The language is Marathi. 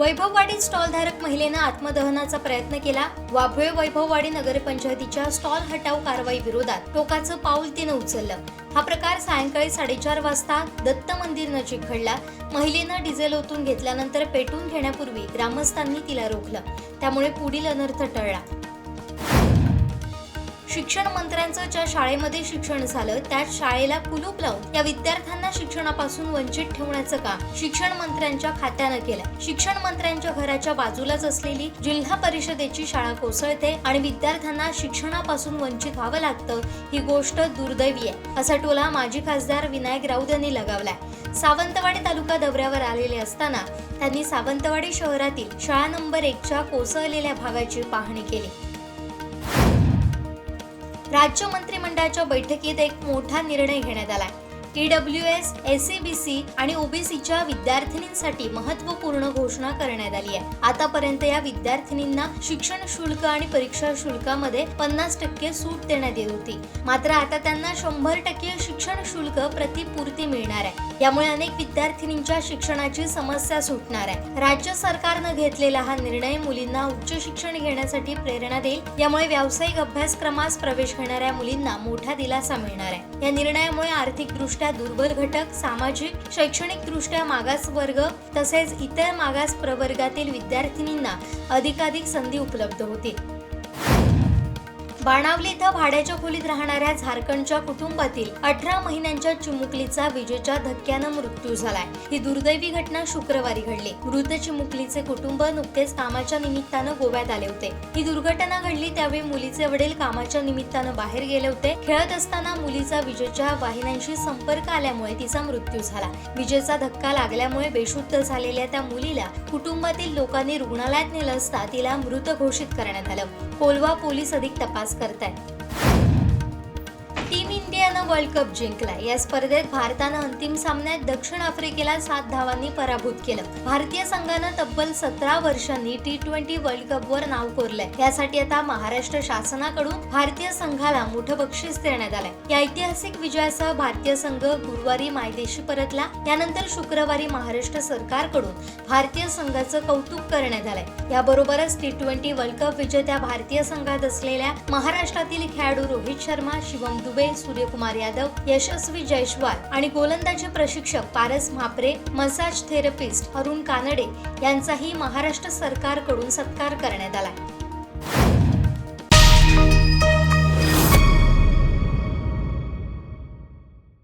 वैभववाडीत स्टॉलधारक महिलेनं आत्मदहनाचा प्रयत्न केला. वाभळे वैभववाडी नगरपंचायतीच्या स्टॉल हटाव कारवाई विरोधात टोकाचं पाऊल तिनं उचललं. हा प्रकार सायंकाळी साडेचार वाजता दत्त मंदिर नजीक घडला. महिलेनं डिझेल ओतून घेतल्यानंतर पेटून घेण्यापूर्वी ग्रामस्थांनी तिला रोखलं. त्यामुळे पुढील अनर्थ टळला. शिक्षण मंत्र्यांचं ज्या शाळेमध्ये शिक्षण झालं त्याच शाळेला कुलूप लावून या विद्यार्थ्यांना शिक्षणापासून वंचित ठेवण्याचं काम शिक्षण मंत्र्यांच्या खात्यानं केलंय. शिक्षण मंत्र्यांच्या घराच्या बाजूलाच असलेली जिल्हा परिषदेची शाळा कोसळते आणि विद्यार्थ्यांना शिक्षणापासून वंचित व्हावं लागतं ही गोष्ट दुर्दैवी आहे असा टोला माजी खासदार विनायक राऊत यांनी लगावलाय. सावंतवाडी तालुका दौऱ्यावर आलेले असताना त्यांनी सावंतवाडी शहरातील शाळा नंबर एकच्या कोसळलेल्या भागाची पाहणी केली. राज्य मंत्रिमंडळाच्या बैठकीत एक मोठा निर्णय घेण्यात आलाय. E W S S C B C आणि ओबीसीच्या विद्यार्थिनींसाठी महत्त्वपूर्ण घोषणा करण्यात आली आहे. आतापर्यंत या विद्यार्थिनींना शिक्षण शुल्क आणि परीक्षा शुल्कामध्ये पन्नास टक्के सूट देण्यात येत होती. मात्र आता त्यांना शंभर टक्के शिक्षण शुल्क प्रतिपूर्ती मिळणार आहे. यामुळे अनेक विद्यार्थिनींच्या शिक्षणाची समस्या सुटणार आहे. राज्य सरकारनं घेतलेला हा निर्णय मुलींना उच्च शिक्षण घेण्यासाठी प्रेरणा देईल. यामुळे व्यावसायिक अभ्यासक्रमास प्रवेश घेणाऱ्या मुलींना मोठा दिलासा मिळणार आहे. या निर्णयामुळे आर्थिकदृष्ट्या दुर्बल घटक सामाजिक शैक्षणिक दृष्ट्या मागास वर्ग तसेच इतर मागास प्रवर्गातील विद्यार्थिनींना अधिकाधिक संधी उपलब्ध होतील. बाणावली इथं भाड्याच्या खोलीत राहणाऱ्या झारखंडच्या कुटुंबातील अठरा महिन्यांच्या चिमुकलीचा विजेच्या धक्क्यानं मृत्यू झालाय. ही दुर्दैवी घटना शुक्रवारी घडली. मृत चिमुकलीचे कुटुंब नुकतेच कामाच्या निमित्तानं गोव्यात आले होते. ही दुर्घटना घडली त्यावेळी मुलीचे वडील कामाच्या निमित्तानं बाहेर गेले होते. खेळत असताना मुलीचा विजेच्या वाहिन्यांशी संपर्क आल्यामुळे तिचा मृत्यू झाला. विजेचा धक्का लागल्यामुळे बेशुद्ध झालेल्या त्या मुलीला कुटुंबातील लोकांनी रुग्णालयात नेलं असता तिला मृत घोषित करण्यात आलं. कोलवा पोलीस अधिक तपास करतायत. वर्ल्ड कप जिंकला या स्पर्धेत भारतानं अंतिम सामन्यात दक्षिण आफ्रिकेला सात धावांनी पराभूत केलं. भारतीय संघानं तब्बल सतरा वर्षांनी टी ट्वेंटी वर्ल्ड कपवर नाव कोरलंय. यासाठी आता महाराष्ट्र शासनाकडून भारतीय संघाला मोठं बक्षीस देण्यात आलंय. या ऐतिहासिक विजयासह भारतीय संघ गुरुवारी मायदेशी परतला. यानंतर शुक्रवारी महाराष्ट्र सरकारकडून भारतीय संघाचं कौतुक करण्यात आलंय. याबरोबरच टी ट्वेंटी वर्ल्ड कप विजेत्या भारतीय संघात असलेल्या महाराष्ट्रातील खेळाडू रोहित शर्मा शिवम दुबे सूर्यकुमार यादव यशस्वी जयस्वाल आणि गोलंदाजी प्रशिक्षक पारस म्हापरे मसाज थेरपिस्ट अरुण कानडे यांचाही महाराष्ट्र सरकारकडून सत्कार करण्यात आला.